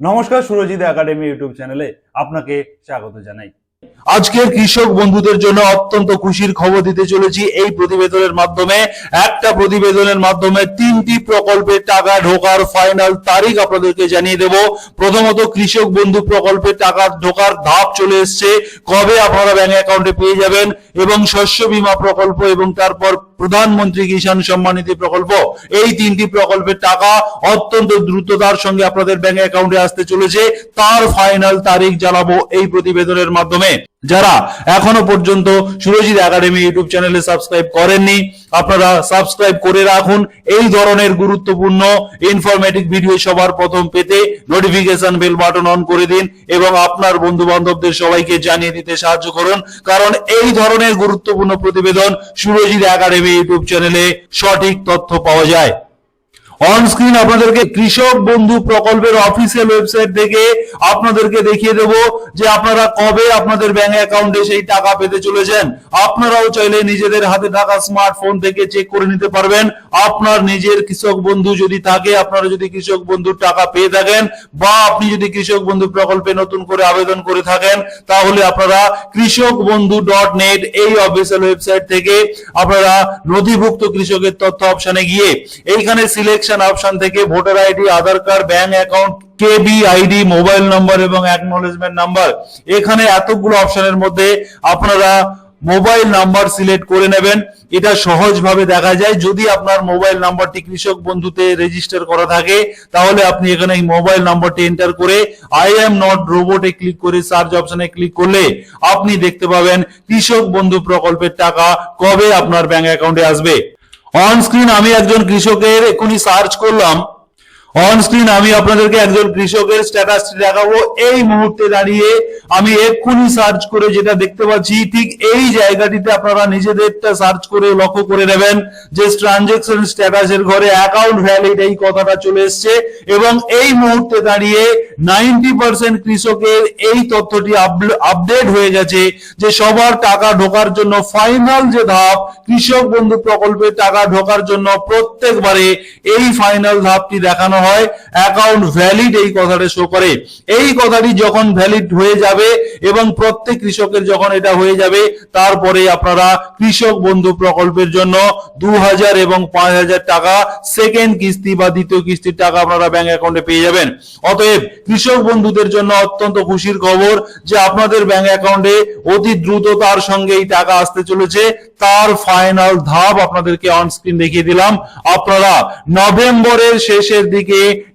নমস্কার Surajit academy YouTube চ্যানেলে আপনাকে স্বাগত জানাই। আজকের কৃষক বন্ধুদের জন্য অত্যন্ত খুশির খবর দিতে চলেছি। এই প্রতিবেদনের মাধ্যমে, একটা প্রতিবেদনের মাধ্যমে তিনটি প্রকল্পের টাকা ঢোকার ফাইনাল তারিখ আপনাদেরকে জানিয়ে দেব। প্রথমত, কৃষক বন্ধু প্রকল্পের টাকা ঢোকার ধাপ চলে এসছে। কবে আপনারা ব্যাংক অ্যাকাউন্টে পেয়ে যাবেন? এবং শস্য বীমা প্রকল্প এবং তারপর প্রধানমন্ত্রী কিষাণ সম্মান নিধি প্রকল্প, এই তিনটি প্রকল্পের টাকা অত্যন্ত দ্রুততার সঙ্গে আপনাদের ব্যাংক অ্যাকাউন্টে আসতে চলেছে। তার ফাইনাল তারিখ জানাব এই প্রতিবেদনের মাধ্যমে। যারা এখনও পর্যন্ত সুরজিৎ একাডেমি ইউটিউব চ্যানেলে সাবস্ক্রাইব করেননি, আপনারা সাবস্ক্রাইব করে রাখুন। এই ধরনের গুরুত্বপূর্ণ ইনফরমেটিভ ভিডিও সবার প্রথম পেতে নোটিফিকেশন বেল বাটন অন করে দিন এবং আপনার বন্ধু বান্ধবদের সবাইকে জানিয়ে দিতে সাহায্য করুন। কারণ এই ধরনের গুরুত্বপূর্ণ প্রতিবেদন সুরজিৎ একাডেমি ইউটিউব চ্যানেলে সঠিক তথ্য পাওয়া যায়। অন স্ক্রিন আপনাদেরকে কৃষক বন্ধু প্রকল্পের অফিসিয়াল ওয়েবসাইট থেকে আপনাদেরকে দেখিয়ে দেব যে আপনারা কবে আপনাদের ব্যাংক অ্যাকাউন্টে সেই টাকা পেতে চলেছেন। আপনারাও চাইলে নিজেদের হাতে থাকা স্মার্টফোন থেকে চেক করে নিতে পারবেন। আপনার নিজের কৃষক বন্ধু যদি থাকে, আপনারা যদি কৃষক বন্ধুর টাকা পেয়ে থাকেন বা আপনি যদি কৃষক বন্ধু প্রকল্পে নতুন করে আবেদন করে থাকেন, তাহলে আপনারা কৃষক বন্ধু ডট নেট এই অফিসিয়াল ওয়েবসাইট থেকে আপনারা নথিভুক্ত কৃষকের তথ্য অপশনে গিয়ে এইখানে সিলেকশন অপশন থেকে voter ID Aadhaar card bank account K B ID mobile number এবং অ্যাকনোলেজমেন্ট নাম্বার এখানে এতগুলো অপশনের মধ্যে আপনারা মোবাইল নাম্বার সিলেক্ট করে নেবেন। এটা সহজভাবে দেখা যায়। যদি আপনার মোবাইল নাম্বারটি কৃষক বন্ধুতে রেজিস্টার করা থাকে, তাহলে আপনি এখানে এই মোবাইল নাম্বারটি এন্টার করে আই এম নট রোবটে ক্লিক করে সার্চ অপশনে ক্লিক করলে আপনি দেখতে পাবেন কৃষক বন্ধু প্রকল্পের টাকা কবে আপনার ব্যাংক অ্যাকাউন্টে আসবে। অন স্ক্রিন আমি একজন কৃষকের এখনই সার্চ করলাম। অন স্ক্রিন আমি আপনাদেরকে একজন কৃষকের স্ট্যাটাসটি দেখাবো। এই মুহূর্তে দাঁড়িয়ে আমি এক্ষুনি সার্চ করে যেটা দেখতে পাচ্ছি, ঠিক এই জায়গাটিতে আপনারা নিজেদেরটা সার্চ করে লক্ষ্য করে নেবেন যে ট্রানজেকশন স্ট্যাটাসের ঘরে অ্যাকাউন্ট ভ্যালিড এই কথাটা চলে এসছে এবং এই মুহূর্তে দাঁড়িয়ে নাইনটি পার্সেন্ট কৃষকের এই তথ্যটি আপডেট হয়ে গেছে যে সবার টাকা ঢোকার জন্য ফাইনাল যে ধাপ, কৃষক বন্ধু প্রকল্পের টাকা ঢোকার জন্য প্রত্যেকবারে এই ফাইনাল ধাপটি দেখানো হয় অ্যাকাউন্ট ভ্যালিড এই কথাটা শো করে। এই কথাটি যখন ভ্যালিড হয়ে যাবে এবং প্রত্যেক কৃষকের যখন এটা হয়ে যাবে, তারপরে আপনারা কৃষক বন্ধু প্রকল্পের জন্য দু হাজার এবং পাঁচ হাজার টাকা সেকেন্ড কিস্তি বা দ্বিতীয় কিস্তির টাকা আপনারা ব্যাংক অ্যাকাউন্টে পেয়ে যাবেন। অতএব কৃষক বন্ধুদের জন্য অত্যন্ত খুশির খবর যে আপনাদের ব্যাংক অ্যাকাউন্টে অতি দ্রুততার সঙ্গে এই টাকা আসতে চলেছে। তার ফাইনাল ধাপ আপনাদেরকে অন স্ক্রিন দেখিয়ে দিলাম। আপনারা নভেম্বরের শেষের দিকে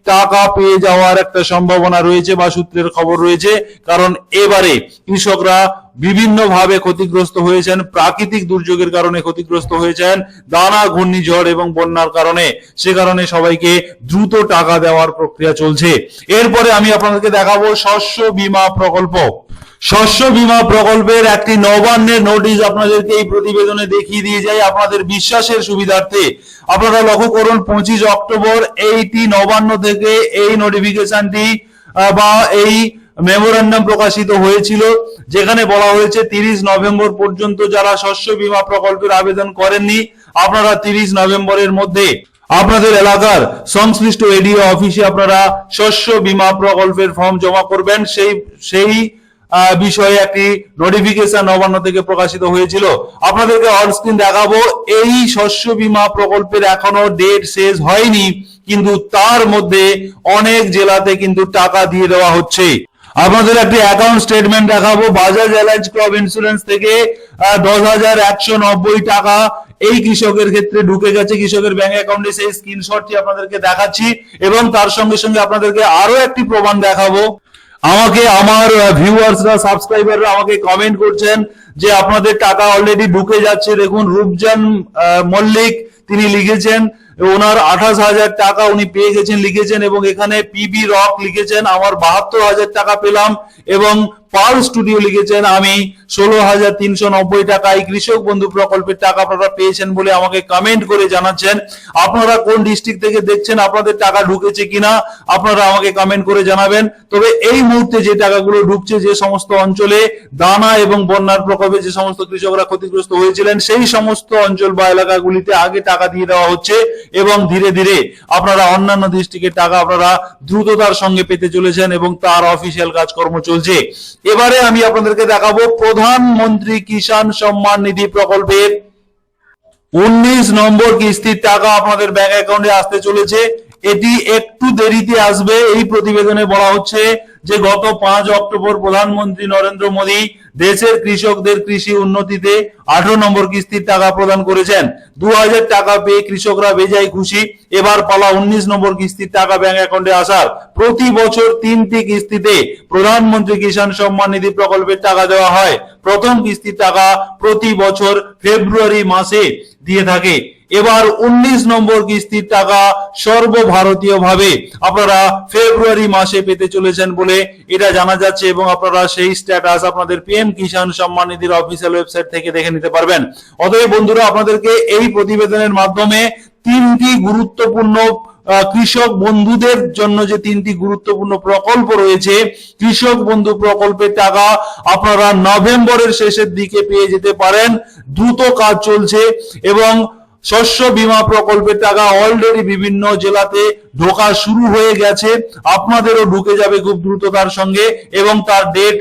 টাকা পেয়ে যাওয়ার একটা সম্ভাবনা রয়েছে বা সূত্রের খবর রয়েছে। কারণ এবারে কৃষকরা বিভিন্নভাবে ক্ষতিগ্রস্ত হয়েছেন, প্রাকৃতিক দুর্যোগের কারণে ক্ষতিগ্রস্ত হয়েছেন, দানা, ঘূর্ণিঝড় এবং বন্যার কারণে। সে কারণে সবাইকে দ্রুত টাকা দেওয়ার প্রক্রিয়া চলছে। এরপরে আমি আপনাদেরকে দেখাবো শস্য বীমা প্রকল্প। শস্য বীমা প্রকল্পের একটি নবান্নের নোটিশ আপনাদেরকে এই প্রতিবেদনে দেখিয়ে দিয়ে যায় আপনাদের বিশ্বাসের সুবিধার্থে। আপনারা লক্ষ্য করুন, পঁচিশ অক্টোবর এইটি নবান্ন থেকে এই নোটিফিকেশনটি বা এই মেমোরান্ডাম প্রকাশিত হয়েছিল, যেখানে বলা হয়েছে তিরিশ নভেম্বর পর্যন্ত যারা শস্য বীমা প্রকল্পের আবেদন করেননি, আপনারা তিরিশ নভেম্বরের মধ্যে আপনাদের এলাকার সংশ্লিষ্ট এডিও অফিসে আপনারা শস্য বীমা প্রকল্পের ফর্ম জমা করবেন। সেই সেই বিষয়ে একটি নোটিফিকেশন নবান্ন থেকে প্রকাশিত হয়েছিল। আপনাদেরকে অন স্ক্রিন দেখাবো, এই শস্য বীমা প্রকল্পের এখনও ডেট শেষ হয়নি, কিন্তু তার মধ্যে অনেক জেলাতে কিন্তু টাকা দিয়ে দেওয়া হচ্ছে। আপনাদের একটি অ্যাকাউন্ট স্টেটমেন্ট দেখাবো বাজাজ এলাইন্স ক্রপ ইন্স্যুরেন্স থেকে দশ হাজার একশো নব্বই টাকা এই কৃষকের ক্ষেত্রে ঢুকে গেছে। কৃষকের ব্যাংক অ্যাকাউন্টে সেই স্ক্রিনশটটি আপনাদেরকে দেখাচ্ছি এবং তার সঙ্গে সঙ্গে আপনাদেরকে আরও একটি প্রমাণ দেখাবো। আমাকে, আমার ভিউয়ার্সরা সাবস্ক্রাইবাররা আমাকে কমেন্ট করছেন যে আপনাদের টাকা অলরেডি ঢুকে যাচ্ছে। দেখুন, রূপজান মল্লিক, তিনি লিখেছেন, ওনার আঠাশ হাজার টাকা উনি পেয়ে গেছেন, লিখেছেন, এবং এখানে পিবি রক লিখেছেন, আমার বাহাত্তর হাজার টাকা পেলাম এবং পাল স্টুডিও লিখেছেন আমি ষোলো হাজার তিনশো নব্বই টাকায়। কৃষক বন্ধু প্রকল্পের টাকা আপনারা পেয়েছেন বলে আমাকে কমেন্ট করে জানাচ্ছেন। আপনারা কোন ডিস্ট্রিক্ট থেকে দেখছেন, আপনাদের টাকা ঢুকেছে কিনা, আপনারা আমাকে কমেন্ট করে জানাবেন। তবে এই মুহূর্তে যে টাকাগুলো ঢুকছে, যে সমস্ত অঞ্চলে দানা এবং বন্যার প্রকল্পে যে সমস্ত কৃষকরা ক্ষতিগ্রস্ত হয়েছিলেন, সেই সমস্ত অঞ্চল বা এলাকাগুলিতে আগে টাকা দিয়ে দেওয়া হচ্ছে এবং ধীরে ধীরে আপনারা অন্যান্য ডিস্ট্রিক্টের টাকা আপনারা দ্রুততার সঙ্গে পেতে চলেছেন এবং তার অফিসিয়াল কাজকর্ম চলছে। এবারে আমি আপনাদেরকে দেখাবো প্রধানমন্ত্রী কিষাণ সম্মান নিধি প্রকল্পের উনিশ নম্বর কিস্তির টাকা আপনাদের ব্যাংক অ্যাকাউন্টে আসতে চলেছে। এটি একটু দেরিতে আসবে, এই প্রতিবেদনে বলা হচ্ছে যে গত পাঁচ অক্টোবর প্রধানমন্ত্রী নরেন্দ্র মোদী দেশের কৃষকদের কৃষি উন্নতিতে আঠারো নম্বর কিস্তির টাকা প্রদান করেছেন। দু হাজার টাকা পেয়ে কৃষকরা বেজায় খুশি। এবার পালা উনিশ নম্বর কিস্তির টাকা ব্যাংক অ্যাকাউন্টে আসার। প্রতি বছর তিনটি কিস্তিতে প্রধানমন্ত্রী কিষাণ সম্মান নিধি প্রকল্পের টাকা দেওয়া হয়। প্রথম কিস্তির টাকা প্রতি বছর ফেব্রুয়ারি মাসে দিয়ে থাকে। এবার উনিশ নম্বর কিস্তির টাকা সর্বভারতীয় ভাবে আপনারা ফেব্রুয়ারি মাসে পেতে চলেছেন বলে এটা জানা যাচ্ছে এবং আপনারা সেই স্ট্যাটাস আপনাদের PM Kisan Samman নিধির official website থেকে দেখে নিতে পারবেন। অতএব বন্ধুরা, আপনাদেরকে এই প্রতিবেদনের মাধ্যমে তিনটি গুরুত্বপূর্ণ কৃষক বন্ধুদের জন্য যে তিনটি গুরুত্বপূর্ণ প্রকল্প রয়েছে, কৃষক বন্ধু প্রকল্পের টাকা আপনারা নভেম্বরের শেষের দিকে পেয়ে যেতে পারেন। দ্রুত কাজ চলছে এবং শস্য বীমা প্রকল্পের টাকা অলরেডি বিভিন্ন জেলাতে ঢোকা শুরু হয়ে গেছে। আপনাদেরও ঢুকে যাবে খুব দ্রুততার সঙ্গে এবং তার ডেট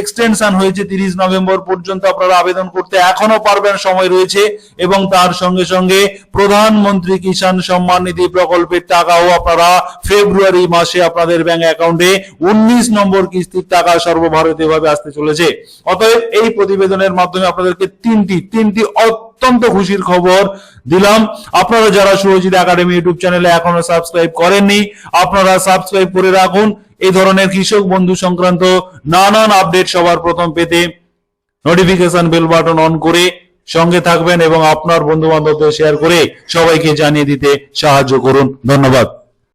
এক্সটেনশন হয়েছে তিরিশ নভেম্বর পর্যন্ত আপনারা আবেদন করতে এখনও পারবেন, সময় রয়েছে এবং তার সঙ্গে সঙ্গে প্রধানমন্ত্রী কিষাণ সম্মান নিধি প্রকল্পের টাকাও আপনারা ফেব্রুয়ারি মাসে আপনাদের ব্যাংক অ্যাকাউন্টে উনিশ নম্বর কিস্তির টাকা সর্বভারতীয়ভাবে আসতে চলেছে। অতএব এই প্রতিবেদনের মাধ্যমে আপনাদেরকে তিনটি তিনটি অত্যন্ত খুশির খবর দিলাম। আপনারা যারা সুরজিৎ একাডেমি ইউটিউব চ্যানেলে এখনও সাবস্ক্রাইব করেননি, আপনারা সাবস্ক্রাইব করে রাখুন। এই ধরনের কৃষক বন্ধু সংক্রান্ত নানান আপডেট সবার প্রথম পেতে নোটিফিকেশন বেল বাটন অন করে সঙ্গে থাকবেন এবং আপনার বন্ধু বান্ধবদের শেয়ার করে সবাইকে জানিয়ে দিতে সাহায্য করুন। ধন্যবাদ।